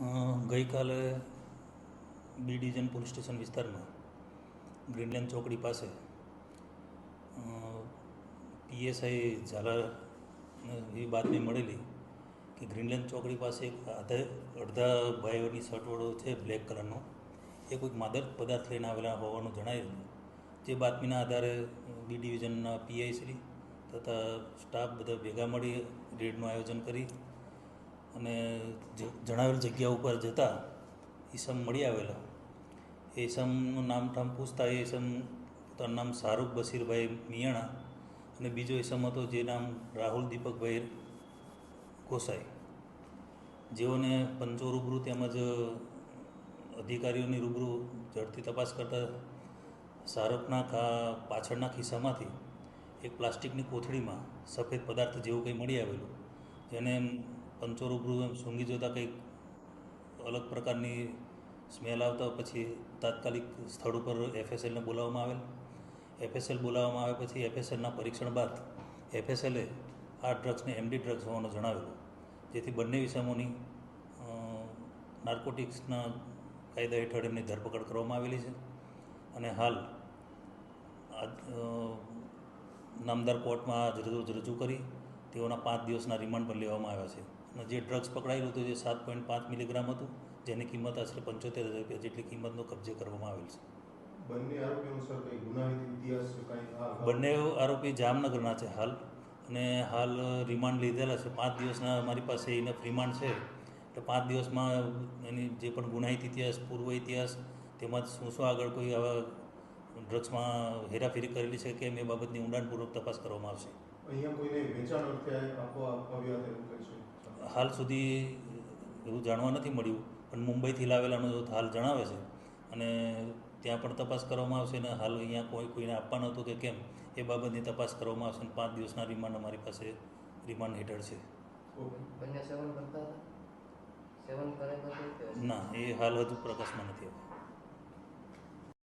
ગઈકાલે B division police station વિસ્તારમાં Greenland ચોકડી પાસે પીએસઆઈ ઝાલા એવી બાતમી મળેલી કે ગ્રીનલેન્ડ ચોકડી પાસે એક આધા, અડધા ભાઈઓની શર્ટવાળો છે બ્લેક કલરનો. એ કોઈક માદક પદાર્થ લઈને આવેલા હોવાનું જણાયેલું. જે બાતમીના આધારે બી ડિવિઝનના પીઆઈ શ્રી તથા સ્ટાફ બધા ભેગા મળી રેડનું આયોજન કરી અને જણાવેલ જગ્યા ઉપર જતાં ઈસમ મળી આવેલો. એ ઈસમનું નામ ઠામ પૂછતા એ ઈસમ પોતાનું નામ શાહરૂખ બશીરભાઈ મિયાણા અને બીજો ઈસમ હતો જે નામ રાહુલ દીપકભાઈ ગોસાઈ. જેઓને પંચો રૂબરૂ તેમજ અધિકારીઓની રૂબરૂ ઝડપી તપાસ કરતા શાહરૂખના પાછળના ખિસ્સામાંથી એક પ્લાસ્ટિકની કોથળીમાં સફેદ પદાર્થ જેવું કંઈ મળી આવેલું. જેને પંચો રૂબરૂ એમ સૂંઘી જોતાં કંઈક અલગ પ્રકારની સ્મેલ આવતા પછી તાત્કાલિક સ્થળ ઉપર એફએસએલને બોલાવવામાં આવેલ. એફએસએલ બોલાવવામાં આવે પછી એફએસએલના પરીક્ષણ બાદ એફએસએલે આ ડ્રગ્સને એમડી ડ્રગ્સ હોવાનું જણાવેલું. જેથી બંને વિષમોની નાર્કોટિક્સના કાયદા હેઠળ એમની ધરપકડ કરવામાં આવેલી છે. અને હાલ નામદાર કોર્ટમાં આ રોજ રજૂ કરી તેઓના પાંચ દિવસના રિમાન્ડ પર લેવામાં આવ્યા છે. અને જે ડ્રગ્સ પકડાયેલું હતું જે સાત પોઈન્ટ પાંચ મિલીગ્રામ હતું જેની કિંમત આશરે પંચોતેર હજાર રૂપિયા જેટલી કિંમતનો કબજે કરવામાં આવેલ છે. બંને આરોપી જામનગરના છે હાલ. અને હાલ રિમાન્ડ લીધેલા છે. પાંચ દિવસના અમારી પાસે ઇનફ રિમાન્ડ છે. એટલે પાંચ દિવસમાં એની જે પણ ગુનાહિત ઇતિહાસ પૂર્વ ઇતિહાસ તેમજ શું શું આગળ કોઈ આવા ડ્રગ્સમાં હેરાફેરી કરેલી છે કેમ એ બાબતની ઊંડાણપૂર્વક તપાસ કરવામાં આવશે? અહીંયા કોઈને વેચાણ અર્થે આવ્યા હતા એવું કંઈ છે. હાલ સુધી એવું જાણવા નથી મળ્યું પણ મુંબઈથી લાવેલાનો હાલ જણાવે છે. અને ત્યાં પણ તપાસ કરવામાં આવશે અને હાલ અહીંયા કોઈ કોઈને આપવાનું હતું કે કેમ એ બાબતની તપાસ કરવામાં આવશે અને પાંચ દિવસના રિમાન્ડ અમારી પાસે રિમાન્ડ હેઠળ છે. કે ના એ હાલ હજુ પ્રકાશમાં નથી આવ્યા.